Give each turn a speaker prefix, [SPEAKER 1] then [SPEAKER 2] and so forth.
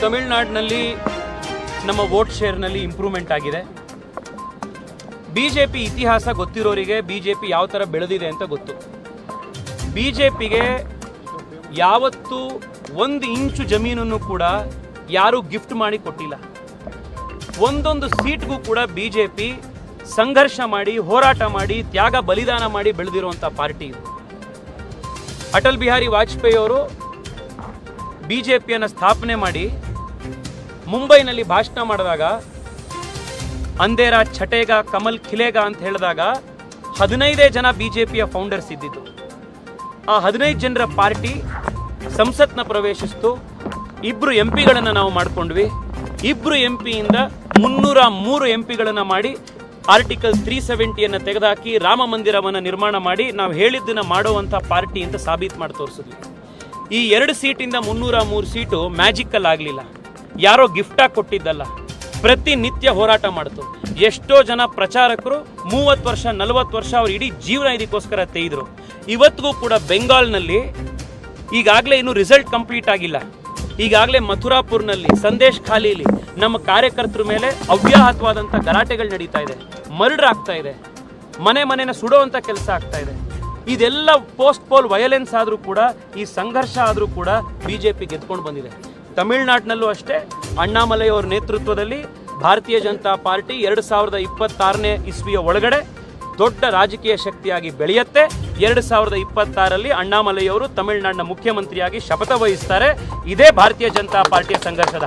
[SPEAKER 1] ತಮಿಳುನಾಡಿನಲ್ಲಿ ನಮ್ಮ ವೋಟ್ ಶೇರ್ನಲ್ಲಿ ಇಂಪ್ರೂವ್ಮೆಂಟ್ ಆಗಿದೆ. ಬಿ ಜೆ ಪಿ ಇತಿಹಾಸ ಗೊತ್ತಿರೋರಿಗೆ ಬಿ ಜೆ ಪಿ ಯಾವ ಥರ ಬೆಳೆದಿದೆ ಅಂತ ಗೊತ್ತು. ಬಿ ಜೆ ಪಿಗೆ ಯಾವತ್ತೂ ಒಂದು ಇಂಚು ಜಮೀನನ್ನು ಕೂಡ ಯಾರೂ ಗಿಫ್ಟ್ ಮಾಡಿ ಕೊಟ್ಟಿಲ್ಲ. ಒಂದೊಂದು ಸೀಟ್ಗೂ ಕೂಡ ಬಿ ಜೆ ಪಿ ಸಂಘರ್ಷ ಮಾಡಿ, ಹೋರಾಟ ಮಾಡಿ, ತ್ಯಾಗ, ಬಲಿದಾನ ಮಾಡಿ ಬೆಳೆದಿರುವಂಥ ಪಾರ್ಟಿ ಇದು. ಅಟಲ್ ಬಿಹಾರಿ ವಾಜಪೇಯಿ ಅವರು ಬಿ ಜೆ ಪಿಯನ್ನು ಸ್ಥಾಪನೆ ಮಾಡಿ ಮುಂಬೈನಲ್ಲಿ ಭಾಷಣ ಮಾಡಿದಾಗ ಅಂದೇರ ಛಟೇಗ, ಕಮಲ್ ಖಿಲೇಗ ಅಂತ ಹೇಳಿದಾಗ ಹದಿನೈದೇ ಜನ ಬಿ ಜೆ ಪಿಯ ಫೌಂಡರ್ಸ್ ಇದ್ದಿದ್ದು. ಆ ಹದಿನೈದು ಜನರ ಪಾರ್ಟಿ ಸಂಸತ್ನ ಪ್ರವೇಶಿಸ್ತು. ಇಬ್ಬರು ಎಂ ಪಿಗಳನ್ನು ನಾವು ಮಾಡ್ಕೊಂಡ್ವಿ. ಇಬ್ಬರು ಎಂ ಪಿಯಿಂದ ಮುನ್ನೂರ ಮೂರು ಎಂ ಪಿಗಳನ್ನು ಮಾಡಿ ಆರ್ಟಿಕಲ್ ತ್ರೀ ಸೆವೆಂಟಿಯನ್ನು ತೆಗೆದುಹಾಕಿ ರಾಮ ಮಂದಿರವನ್ನು ನಿರ್ಮಾಣ ಮಾಡಿ ನಾವು ಹೇಳಿದ್ದನ್ನು ಮಾಡುವಂಥ ಪಾರ್ಟಿ ಅಂತ ಸಾಬೀತು ಮಾಡಿ ತೋರಿಸಿದ್ವಿ. ಈ ಎರಡು ಸೀಟಿಂದ ಮುನ್ನೂರ ಮೂರು ಸೀಟು ಮ್ಯಾಜಿಕಲ್ ಆಗಲಿಲ್ಲ. ಯಾರೋ ಗಿಫ್ಟಾಗಿ ಕೊಟ್ಟಿದ್ದಲ್ಲ. ಪ್ರತಿನಿತ್ಯ ಹೋರಾಟ ಮಾಡ್ತು. ಎಷ್ಟೋ ಜನ ಪ್ರಚಾರಕರು ಮೂವತ್ತು ವರ್ಷ, ನಲವತ್ತು ವರ್ಷ ಅವ್ರ ಇಡೀ ಜೀವನ ಇದಕ್ಕೋಸ್ಕರ ತೆಗೆದ್ರು ಇವತ್ತಿಗೂ ಕೂಡ ಬೆಂಗಾಲ್ನಲ್ಲಿ ಈಗಾಗಲೇ ಇನ್ನೂ ರಿಸಲ್ಟ್ ಕಂಪ್ಲೀಟ್ ಆಗಿಲ್ಲ. ಈಗಾಗಲೇ ಮಥುರಾಪುರ್ನಲ್ಲಿ, ಸಂದೇಶ್ ಖಾಲಿಲಿ ನಮ್ಮ ಕಾರ್ಯಕರ್ತರ ಮೇಲೆ ಅವ್ಯಾಹತವಾದಂಥ ಗಲಾಟೆಗಳು ನಡೀತಾ ಇದೆ. ಮರ್ಡರ್ ಆಗ್ತಾ ಇದೆ. ಮನೆ ಮನೆನ ಸುಡುವಂಥ ಕೆಲಸ ಆಗ್ತಾ ಇದೆ. ಇದೆಲ್ಲ ಪೋಸ್ಟ್ ಪೋಲ್ ವಯಲೆನ್ಸ್ ಆದರೂ ಕೂಡ, ಈ ಸಂಘರ್ಷ ಆದರೂ ಕೂಡ ಬಿ ಜೆ ಪಿ ಗೆದ್ಕೊಂಡು ಬಂದಿದೆ. ತಮಿಳುನಾಡಿನಲ್ಲೂ ಅಷ್ಟೇ, ಅಣ್ಣಾಮಲೈ ಅವರ ನೇತೃತ್ವದಲ್ಲಿ ಭಾರತೀಯ ಜನತಾ ಪಾರ್ಟಿ ಎರಡು ಸಾವಿರದ ಇಪ್ಪತ್ತಾರನೇ ಇಸ್ವಿಯ ಒಳಗಡೆ ದೊಡ್ಡ ರಾಜಕೀಯ ಶಕ್ತಿಯಾಗಿ ಬೆಳೆಯುತ್ತೆ. ಎರಡು ಸಾವಿರದ ಇಪ್ಪತ್ತಾರಲ್ಲಿ ಅಣ್ಣಾಮಲೈಯವರು ತಮಿಳುನಾಡಿನ ಮುಖ್ಯಮಂತ್ರಿಯಾಗಿ ಶಪಥ ವಹಿಸ್ತಾರೆ ಇದೇ ಭಾರತೀಯ ಜನತಾ ಪಾರ್ಟಿಯ ಸಂಘರ್ಷದ